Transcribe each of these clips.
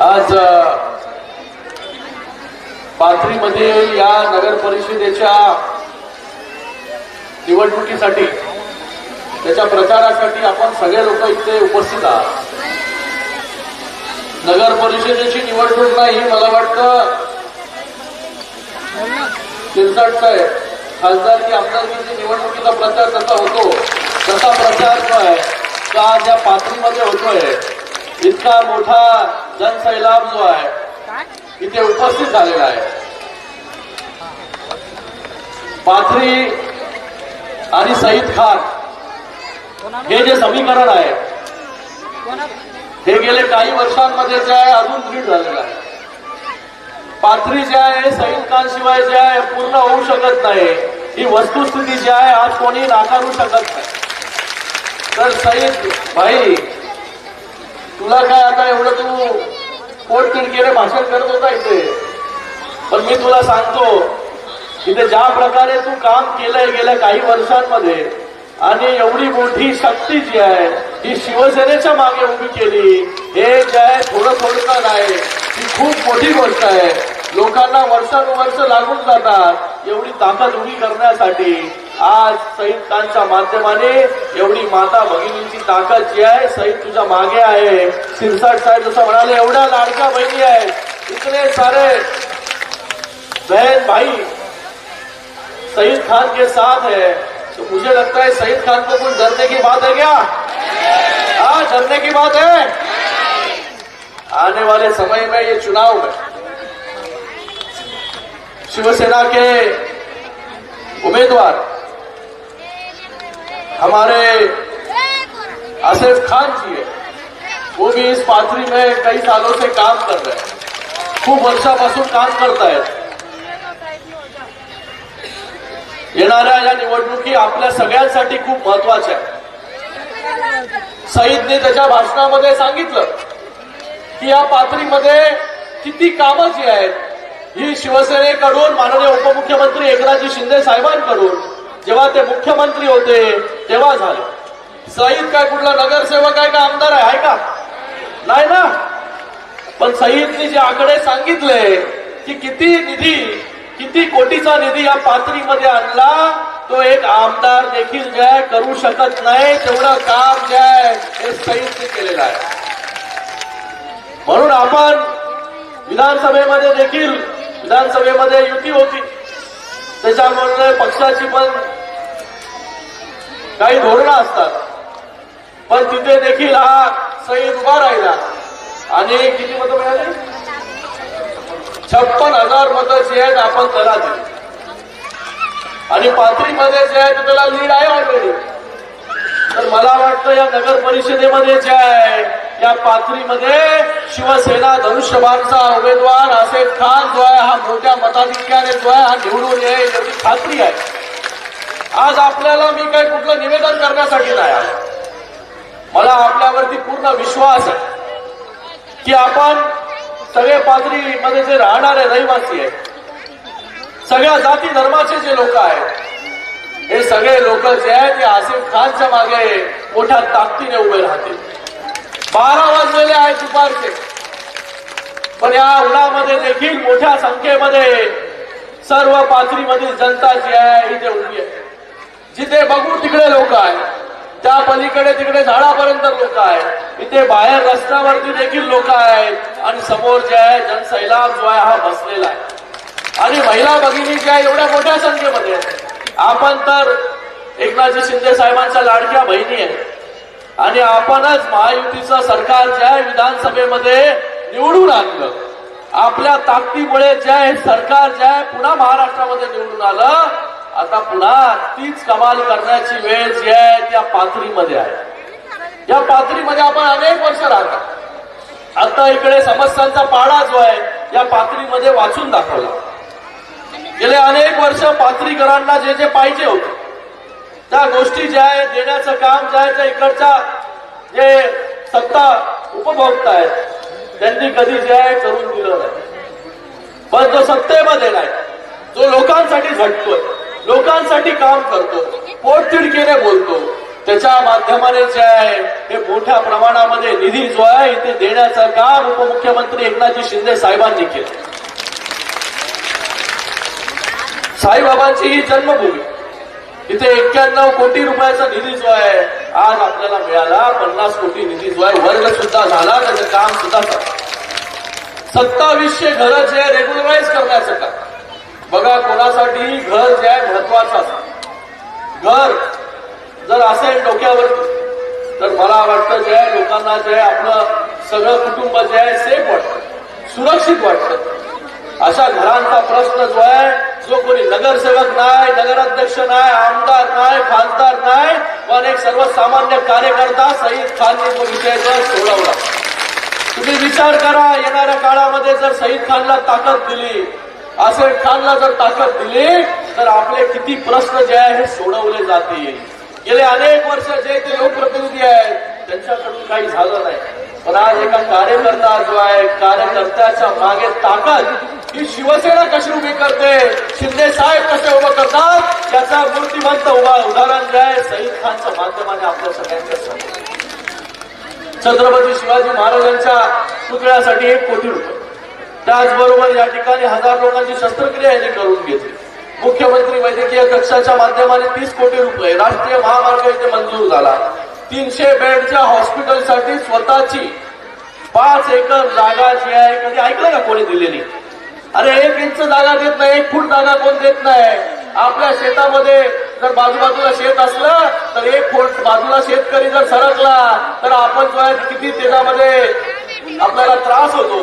आज पाथरीमध्ये या नगर परिषदेच्या निवडणुकीसाठी त्याच्या प्रचारासाठी आपण सगळे लोक इथे उपस्थित आहात. नगर परिषदेची निवडणूक नाही मला वाटतं शिरसाट साहेब खासदारकी आमदारकीची निवडणुकीचा प्रचार कसा होतो तसा प्रचार जो आहे तो आज या पाथरीमध्ये होतोय. इतका मोठा जनसैलाब जो आहे इथे उपस्थित झालेला आहे. पाथरी आणि सईद खान हे जे समीकरण आहे हे गेले काही वर्षांमध्ये जे आहे अजून दृढ झालेलं आहे. पाथरी जे आहे सईद खान शिवाय जे आहे पूर्ण होऊ शकत नाही. ही वस्तुस्थिती जी आहे आज कोणी नाकारू शकत नाही. तर सईद भाई तुला काय आता एवढं तू पोट तिडकीने भाषण करत होता इथे? पण मी तुला सांगतो इथे ज्या प्रकारे तू काम केलंय गेल्या काही वर्षांमध्ये आणि एवढी मोठी शक्ती जी आहे ही शिवसेनेच्या मागे उभी केली हे जे आहे थोडं थोडं नाही ही खूप मोठी गोष्ट आहे. लोकांना वर्षानुवर्ष लागून जातात एवढी ताकद उभी करण्यासाठी. आज खानच्या माध्यमाने एवढी माता भगिनींची ताकद जी आहे, सईद तुझ्या मागे आहे. सिरसाट साहेब जसं म्हणाले, एवढ्या लाडक्या बहिणी आहेत. इतने सारे बहन भाई सईद खान के साथ है. तो मुझे लगता है सईद खान को कुछ डरने की बात है क्या? हाँ डरने की बात है। आने वाले समय में ये चुनाव में शिवसेना के उम्मीदवार हमारे आसिफ खान जी है। वो भी इस पाथरी में कई सालों से काम कर रहे हैं। खूप वर्षापासून काम करतायत येणाऱ्या या निवडणुकी आपल्या सगळ्यांसाठी खूप महत्त्वाच्या आहेत. सईदने त्याच्या भाषणामध्ये सांगितलं की या पाथरीमध्ये किती कामं जी आहेत ही शिवसेनेकडून माननीय उपमुख्यमंत्री एकनाथजी शिंदे साहेबांकडून जेव्हा ते मुख्यमंत्री होते तेव्हा झाले. सईद काय कुठला नगरसेवक आहे का आमदार आहे का? नाही ना? पण सईदने जे आकडे सांगितले की किती निधी किती कोटीचा निधी या पातळीमध्ये आणला तो एक आमदार देखील जे आहे करू शकत नाही तेवढं काम जे आहे हे सईदने केलेलं आहे. म्हणून आपण विधानसभेमध्ये देखील विधानसभेमध्ये युती होती. त्याच्यामुळे पक्षाची पण काही धोरणं असतात. पण तिथे देखील हा सईद उभा राहिला. आणि किती मतं मिळाली? छप्पन हजार मतं जी आहेत आपण त्याला दिली. आणि पाथरीमध्ये जे आहे त्याला लीड आहे ऑलरेडी तर मला वाटतं या नगर परिषदेमध्ये जे आहे या पाथरीमध्ये शिवसेना धनुष्यबाणचा उमेदवार असे खान जो आहे हा मोठ्या मताधिक्याने जो आहे हा निवडून येईल याची खात्री आहे. आज आपल्याला मी काही कुठलं निवेदन करण्यासाठी नाही आलो. मला आपल्यावरती पूर्ण विश्वास आहे की आपण सगळे पाथरीमध्ये जे राहणारे रहिवासी आहेत सगळ्या जाती धर्माचे जे लोक आहेत हे सगळे लोक जे आहेत ते आसिफ खानच्या मागे मोठ्या ताकदीने उभे राहतील. बारा वाजलेले आहेत दुपारचे. पण या उन्हामध्ये देखील मोठ्या संख्येमध्ये सर्व पाथरीमधील जनता जी आहे इथे उभी आहे. जिथे बघू तिकडे लोक आहेत. त्या पलीकडे तिकडे झाडापर्यंत लोक आहेत. इथे बाहेर रस्त्यावरती देखील लोक आहेत. आणि समोर जे आहे जनसैलाब जो आहे हा बसलेला आहे. आणि महिला भगिनी ज्या आहे एवढ्या मोठ्या संख्येमध्ये आहेत. आपण तर एकनाथजी शिंदे साहेबांच्या लाडक्या बहिणी आहेत. आणि आपणच महायुतीचं सरकार जे आहे विधानसभेमध्ये निवडून आणलं. आपल्या ताकदीमुळे जे आहे सरकार जे आहे पुन्हा महाराष्ट्रामध्ये निवडून आलं. आता पुन्हा तीच कमाल करण्याची वेळ जी आहे त्या पाथरीमध्ये आहे. या पाथरीमध्ये आपण अनेक वर्ष राहतो आता इकडे समस्यांचा पाडा जो आहे या पाथरीमध्ये वाचून दाखवला. गेले अनेक वर्ष पाथरीकरांना जे जे पाहिजे होते त्या गोष्टी ज्या आहेत देण्याचं काम जे आहे त्या इकडच्या जे सत्ता उपभोक्ता आहेत त्यांनी कधी जे आहे करून दिलं नाही. पण जो सत्तेमध्ये नाही जो लोकांसाठी झटतोय लोकांसाठी काम करतो पोटतिडकीने बोलतो त्याच्या माध्यमाने जे आहे हे मोठ्या प्रमाणामध्ये निधी जो आहे इथे देण्याचं काम उपमुख्यमंत्री एकनाथजी शिंदे साहेबांनी केलं. साईबाबांची ही जन्मभूमी. इथे एक्क्याण्णव कोटी रुपयाचा निधी जो आहे आज आपल्याला मिळाला. पन्नास कोटी निधी जो आहे वर्ग सुद्धा झाला त्याचं काम सुद्धा झालं. सत्तावीसशे घरं जे आहे रेग्युलराईज करण्याचं काम. बघा कोणासाठी घर जे आहे महत्वाचं असतं. घर जर असेल डोक्यावरती तर मला वाटतं जे आहे लोकांना जे आहे आपलं सगळं कुटुंब जे आहे सेफ वाटतं. सुरक्षित वाटतं. अशा घरांचा प्रश्न जो आहे जो कोणी नगरसेवक नाही नगराध्यक्ष नाही आमदार नाही खासदार नाही पण एक सर्वसामान्य कार्यकर्ता सईद खानने तो विषय जर सोडवला. तुम्ही विचार करा येणाऱ्या काळामध्ये जर सईद खानला ताकद दिली आसिफ खानला जर ताकद दिली तर आपले किती प्रश्न जे आहे हे सोडवले जातील. गेले अनेक वर्ष जे ते लोकप्रतिनिधी आहेत त्यांच्याकडून काही झालं नाही. पण आज एका कार्यकर्ता जो आहे कार्यकर्त्याच्या मागे ताकद ही शिवसेना कशी उभी करते? शिंदे साहेब कसे उभं करतात? याचा मूर्तिमंत उभा उदाहरण जे आहे सईद खानच्या माध्यमाने आपल्या सगळ्यांच्या समोर. छत्रपती शिवाजी महाराजांच्या पुतळ्यासाठी एक कोटी रुपये. त्याचबरोबर या ठिकाणी हजार लोकांची शस्त्रक्रिया यांनी करून घेतली. मुख्यमंत्री वैद्यकीय कक्षाच्या माध्यमाने तीस कोटी रुपये. राष्ट्रीय महामार्ग इथे मंजूर झाला. तीनशे बेडच्या हॉस्पिटलसाठी स्वतःची पाच एकर जागा जी आहे कधी ऐकलं का कोणी दिलेली? अरे एक इंच जागा देत नाही एक फूट जागा कोण देत नाही? आपल्या शेतामध्ये जर बाजूबाजूला शेत असलं तर एक फूट बाजूला शेतकरी जर सरकला तर आपण जो आहे किती त्याच्यामध्ये आपल्याला त्रास होतो.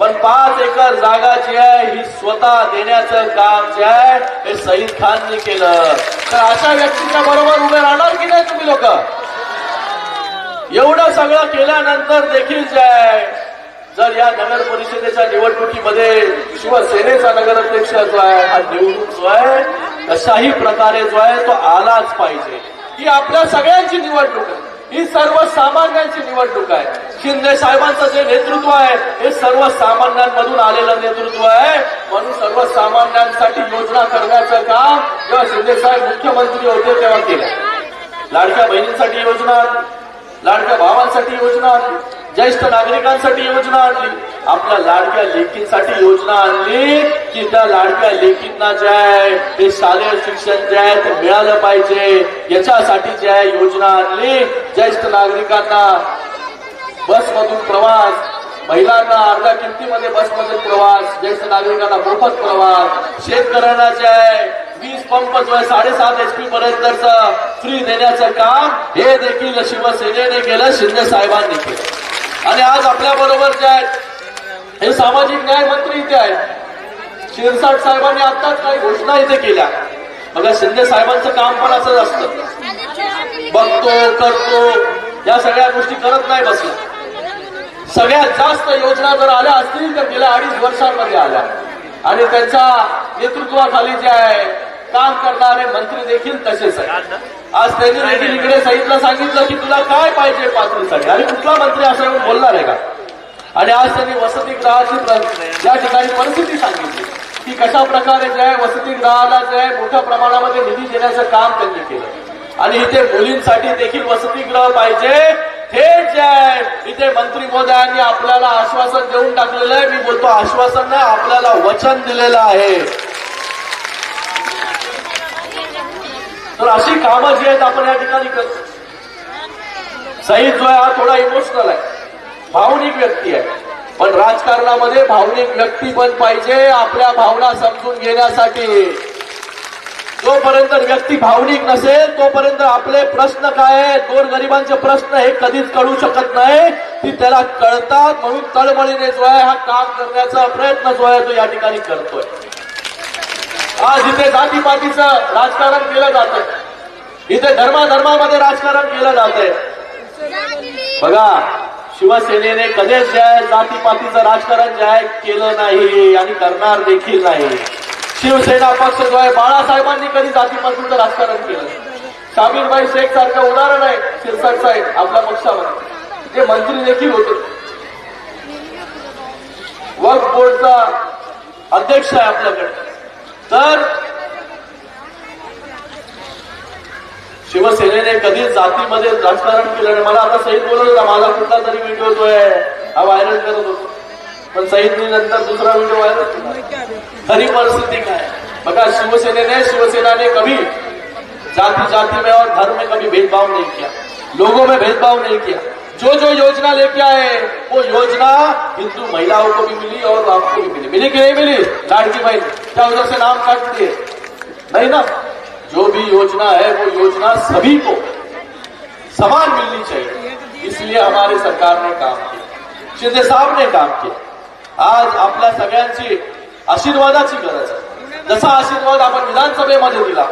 पण पाच एकर जागा जी आहे ही स्वतः देण्याचं काम जे आहे हे सईद खानने केलं. तर अशा व्यक्तीच्या बरोबर उभे राहणार की नाही तुम्ही लोक? एवढं सगळं केल्यानंतर देखील जे आहे जर या नगर परिषदेच्या निवडणुकीमध्ये शिवसेनेचा नगराध्यक्ष जो आहे हा निवडणूक जो आहे कशाही प्रकारे जो आहे तो आलाच पाहिजे. ही आपल्या सगळ्यांची निवडणूक आहे. ही सर्वसामान्यांची निवडणूक आहे. शिंदे साहेबांचं जे नेतृत्व आहे हे सर्वसामान्यांमधून आलेलं नेतृत्व आहे. म्हणून सर्वसामान्यांसाठी योजना करण्याचं काम जेव्हा शिंदे साहेब मुख्यमंत्री होते तेव्हा केलं. लाडक्या बहिणींसाठी योजना लाडक्या भावांसाठी योजना आणली ज्येष्ठ नागरिकांसाठी योजना आणली आपल्या लाडक्या लेखींसाठी योजना आणली की त्या लाडक्या लेखींना जे आहे ते शालेय शिक्षण जे आहे ते मिळालं पाहिजे. याच्यासाठी जे आहे योजना आणली. ज्येष्ठ नागरिकांना बसमधून प्रवास महिलांना अर्ध्या किमतीमध्ये बसमधून प्रवास ज्येष्ठ नागरिकांना मोफत प्रवास शेतकऱ्यांना जे आहे वीज पंप जो आहे साडेसात एच पी पर्यंतच फ्री देण्याचं काम हे देखील शिवसेनेने केलं शिंदे साहेबांनी केलं. आणि आज आपल्या बरोबर जे आहेत हे सामाजिक न्याय मंत्री इथे आहेत. शिरसाट साहेबांनी आताच काही घोषणा इथे केल्या. बघा शिंदे साहेबांचं काम पण असंच असतं. बघतो करतो या सगळ्या गोष्टी करत नाही बसलं. सगळ्यात जास्त योजना जर आल्या असतील तर गेल्या अडीच वर्षांमध्ये आल्या. आणि त्यांच्या नेतृत्वाखाली जे आहे काम करणारे मंत्री देखील तसेच आहे आज त्यांनी देखील इकडे साईडला सांगितलं की तुला काय पाहिजे पातळीसाठी? आणि कुठला मंत्री असं येऊन बोलणार आहे का? आणि आज त्यांनी वसतिगृहाची प्र- ज्या ठिकाणी परिस्थिती सांगितली की कशा प्रकारे जे आहे वसतिगृहाला जे आहे मोठ्या प्रमाणामध्ये निधी देण्याचं काम त्यांनी केलं. आणि इथे मुलींसाठी देखील वसतिगृह पाहिजे. हे जे आहे इथे मंत्री मोदयांनी आपल्याला आश्वासन देऊन टाकलेलं आहे. मी बोलतो आश्वासन नाही आपल्याला वचन दिलेलं आहे. तर अशी कामं जी आहेत आपण या ठिकाणी करतो. सईद जो आहे हा थोडा इमोशनल आहे. भावनिक व्यक्ती आहे. पण राजकारणामध्ये भावनिक व्यक्ती पण पाहिजे आपल्या भावना समजून घेण्यासाठी. जोपर्यंत व्यक्ती भावनिक नसेल तोपर्यंत आपले प्रश्न काय गोर गोरगरिबांचे प्रश्न हे कधीच कळू शकत नाही. ती त्याला कळतात म्हणून तळमळीने जो आहे हा काम करण्याचा प्रयत्न जो आहे तो या ठिकाणी करतोय. आज इथे जातीपातीचं राजकारण केलं जात इथे धर्माधर्मामध्ये राजकारण केलं जात बघा शिवसेनेने कधीच जे आहे जातीपातीचं राजकारण जे आहे केलं नाही आणि करणार देखील नाही. शिवसेना पक्ष जो आहे बाळासाहेबांनी कधी जातीपातीचं राजकारण केलं शामीरबाई शेख सारखं उदाहरण आहे शिरसाट साहेब आपल्या पक्षामध्ये. जे मंत्री देखील होते. वक्फ बोर्डचा अध्यक्ष आहे आपल्याकडे. तर शिवसेनेने कधीच जातीमध्ये राजकारण केलं नाही. मला आता सईद बोलत होता माझा तरी व्हिडिओ होतोय हा व्हायरल करत होतो. पण सईदनी नंतर दुसरा व्हिडिओ व्हायरल केला. खरी परिस्थिती काय? बघा, शिवसेनेने, शिवसेनाने कभी जाति जाति में और धर्म में कभी भेदभाव नहीं किया. लोगों में भेदभाव नहीं किया. जो जो योजना लेके आए वो योजना हिंदू महिलाओं को भी मिली और आपको भी मिली। मिली कि नहीं मिली? लाड़की भाई क्या उधर से नाम काट दिए? नहीं ना। जो भी योजना है वो योजना सभी को समान मिलनी चाहिए। इसलिए हमारी सरकार ने काम किया। शिंदे साहब ने काम किया। आज आपल्या सगळ्यांची आशीर्वादाची गरज आहे। जसा आशीर्वाद आपण विधानसभेमध्ये दिला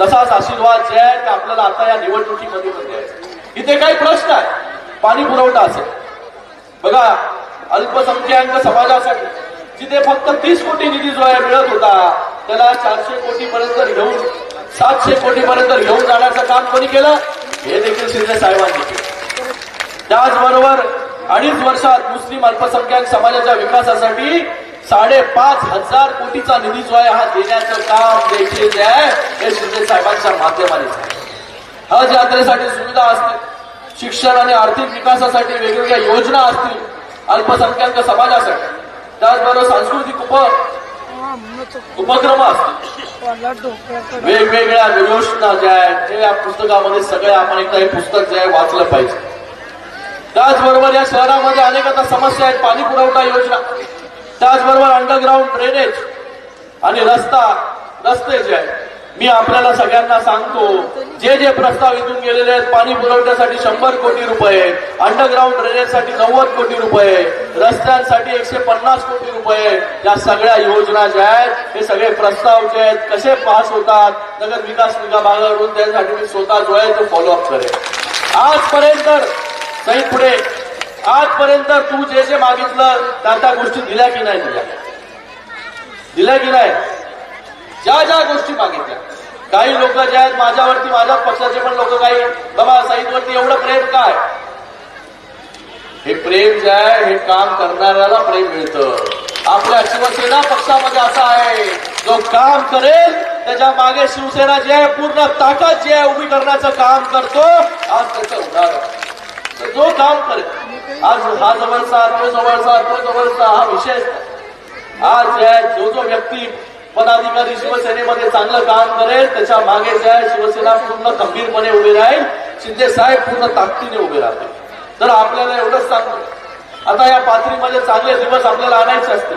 तसाच आशीर्वाद जे आहे ते आपल्याला आता या निवडणुकीमध्ये पण द्यायचा. इथे काही प्रश्न आहे पाणी पुरवठा असेल. बघा अल्पसंख्याक समाजासाठी जिथे फक्त तीस कोटी निधी जो आहे मिळत होता त्याला चारशे कोटी पर्यंत घेऊन सातशे कोटी पर्यंत घेऊन जाण्याचं काम कोणी केलं? हे देखील शिंदे साहेबांनी केलं. त्याचबरोबर अडीच वर्षात मुस्लिम अल्पसंख्याक समाजाच्या विकासासाठी साडेपाच हजार कोटीचा निधी जो आहे हा देण्याचं काम देखील आहे हे शिंदे साहेबांच्या माध्यमाने हज यात्रेसाठी सुविधा असते शिक्षण आणि आर्थिक विकासासाठी वेगवेगळ्या योजना असतील अल्पसंख्याक समाजासाठी. त्याचबरोबर सांस्कृतिक उप उपक्रम असतील. वेगवेगळ्या योजना ज्या आहेत जे या पुस्तकामध्ये सगळे आपण एकदा हे पुस्तक जे आहे वाचलं पाहिजे. त्याचबरोबर या शहरामध्ये अनेक आता समस्या आहेत पाणी पुरवठा योजना. त्याचबरोबर अंडरग्राऊंड ड्रेनेज आणि रस्ता रस्ते जे आहेत मी आपल्याला सगळ्यांना सांगतो जे जे प्रस्ताव इथून गेलेले आहेत पाणी पुरवठ्यासाठी शंभर कोटी रुपये अंडरग्राऊंड ड्रेनेजसाठी नव्वद कोटी रुपये रस्त्यांसाठी एकशे पन्नास कोटी रुपये या सगळ्या योजना ज्या आहेत हे सगळे प्रस्ताव जे आहेत कसे पास होतात नगर विकास विभागाकडून त्यासाठी मी स्वतः जो आहे तो फॉलोअप करेन. आजपर्यंत सही पुढे आजपर्यंत तू जे जे मागितलं त्या त्या गोष्टी दिल्या की नाही दिल्या? दिल्या की नाही? ज्या ज्या गोष्टी मागितल्या. काही लोक जे आहेत माझ्यावरती माझ्या पक्षाचे पण लोक काही बाबा साईदवरती एवढं प्रेम काय? हे प्रेम जे आहे हे काम करणाऱ्याला प्रेम मिळतं. आपल्या शिवसेना पक्षामध्ये असा आहे जो काम करेल त्याच्यामागे शिवसेना जी आहे पूर्ण ताकद जी आहे उभी करण्याचं काम करतो आज त्याचं उदाहरण. जो काम करेल आज हा जवळचा तो जवळचा तो जवळचा हा विषय आज जे आहे जो जो व्यक्ती पदाधिकारी शिवसेनेमध्ये चांगलं काम करेल त्याच्यामागे जे आहे शिवसेना पूर्ण खंबीरपणे उभी राहील शिंदे साहेब पूर्ण ताकदीने उभे राहतील. तर आपल्याला एवढंच सांगतो. आता या पाथरीमध्ये चांगले दिवस आपल्याला आणायचे असतील.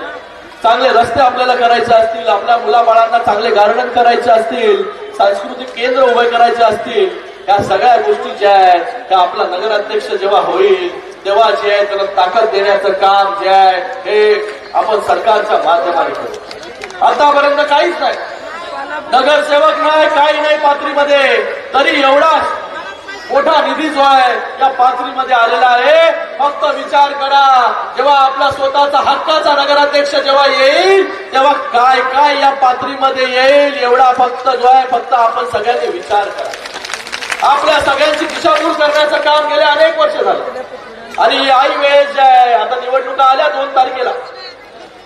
चांगले रस्ते आपल्याला करायचे असतील आपल्या मुलाबाळांना चांगले गार्डन करायचे असतील सांस्कृतिक केंद्र उभे करायचे असतील या सगळ्या गोष्टी ज्या आहेत त्या आपला नगराध्यक्ष जेव्हा होईल तेव्हा जे आहे त्याला ताकद देण्याचं काम जे आहे हे आपण सरकारच्या माध्यमाने करू. आतापर्यंत काहीच नाही. नगरसेवक नाही काही नाही पातळीमध्ये तरी एवढाच मोठा निधी जो आहे या पातळीमध्ये आलेला आहे. फक्त विचार करा जेव्हा आपला स्वतःचा हक्काचा नगराध्यक्ष जेव्हा येईल तेव्हा काय काय या पातळीमध्ये येईल एवढा फक्त जो आहे फक्त आपण सगळ्यांनी विचार करा. आपल्या सगळ्यांची दिशाभूल करण्याचं काम गेले अनेक वर्ष झालं. आणि आई वेळेस जे आहे आता निवडणुका आल्या दोन तारखेला.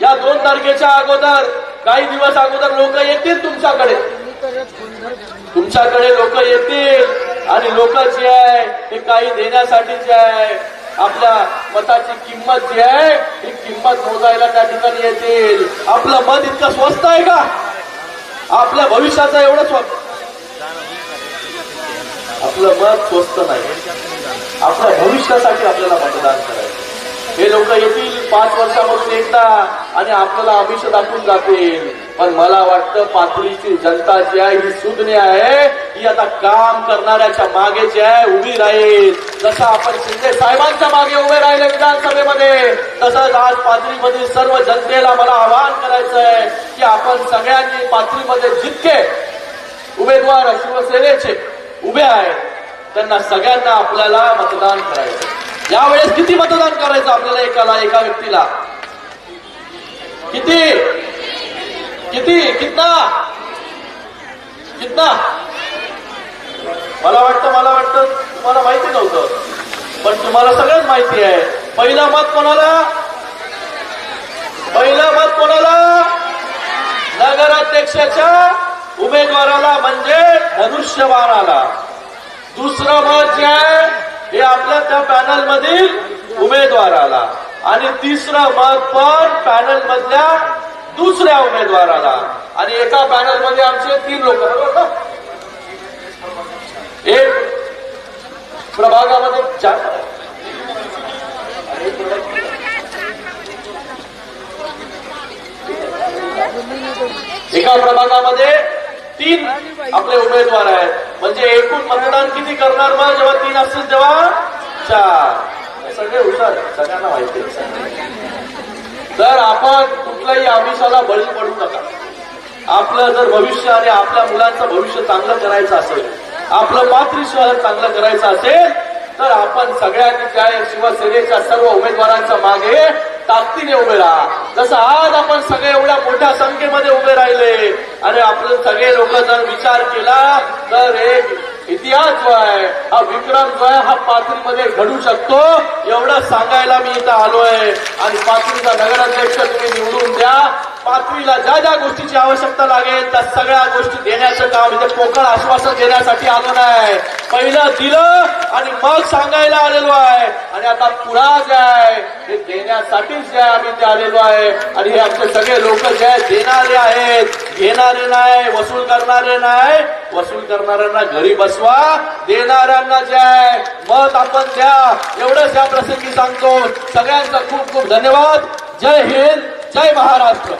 या दोन तारखेच्या अगोदर काही दिवस अगोदर लोक येतील तुमच्याकडे. तुमच्याकडे लोक येतील. आणि लोक जे आहे ते काही देण्यासाठी जे आहे. आपल्या मताची किंमत जी आहे ही किंमत मोजायला त्या ठिकाणी येतील. आपलं मत इतकं स्वस्त आहे का? आपल्या भविष्याचं एवढं स्वस्त आपलं मत स्वस्त नाही. आपल्या भविष्यासाठी आपल्याला मतदान करायचं हे लोक येतील. पाच वर्षामधून एकदा आणि आपल्याला आमिष दाखवून जातील. पण मला वाटतं पाथरीची जनता जी आहे ही सुज्ञ आहे. ही आता काम करणाऱ्याच्या मागे जी आहे उभी राहील. जसं आपण शिंदे साहेबांच्या मागे उभे राहिले विधानसभेमध्ये तसंच आज पाथरीमधील सर्व जनतेला मला आवाहन करायचं आहे की आपण सगळ्यांनी पाथरीमध्ये जितके उमेदवार शिवसेनेचे उभे आहेत त्यांना सगळ्यांना आपल्याला मतदान करायचं यावेळेस किती मतदान करायचं आपल्याला एकाला एका व्यक्तीला? किती? किती? कितना? कितना? मला वाटतं मला वाटतं तुम्हाला माहिती नव्हतं पण तुम्हाला सगळ्यात माहिती आहे. पहिला मत कोणाला? पहिला मत कोणाला? नगराध्यक्षाच्या उमेदवाराला म्हणजे धनुष्यबाणाला दुसरं मत जे आहे हे आपल्या त्या पॅनल मधील उमेदवाराला आणि तिसरं मत पण पॅनल मधल्या दुसऱ्या उमेदवाराला. आणि एका पॅनलमध्ये आमचे तीन लोक एक प्रभागामध्ये चार. एका प्रभागामध्ये तीन आपले उमेदवार आहेत. म्हणजे एकूण मतदान किती करणार मग जेव्हा तीन असतील तेव्हा? चार. सगळे हुशार सगळ्यांना माहिती तर आपण कुठल्याही आमिषाला बळी पडू नका. आपलं जर भविष्य आणि आपल्या मुलांचं भविष्य चांगलं करायचं असेल आपलं मातृश्वार चांगलं करायचं असेल तर आपण सगळ्यांनी त्या शिवसेनेच्या सर्व उमेदवारांच्या मागे ताकदीने उभे राहा. जसं आज आपण सगळे एवढ्या मोठ्या संख्येमध्ये उभे राहिले आणि आपण सगळे लोक जर विचार केला तर एक इतिहास जो आहे हा विक्रम जो आहे हा पाथरीमध्ये घडू शकतो. एवढं सांगायला मी इथं आलोय. आणि पाथरीचा नगराध्यक्ष तुम्ही निवडून द्या. पाथरीला ज्या ज्या गोष्टीची आवश्यकता लागेल त्या सगळ्या गोष्टी देण्याचं काम इथे पोकळ आश्वासन देण्यासाठी आलो नाही पहिलं दिलं आणि मग सांगायला आलेलो आहे. आणि आता पुढा जे आहे हे देण्यासाठीच जे आम्ही ते आलेलो आहे. आणि हे आमचे सगळे लोक जे आहेत देणारे आहेत. घेणारे नाही वसूल करणारे नाही. वसूल करणाऱ्यांना घरी बसवा. देणाऱ्यांना जे आहे मत आपण द्या. एवढंच या प्रसंगी सांगतो. सगळ्यांचा खूप खूप धन्यवाद. जय हिंद जय महाराष्ट्र.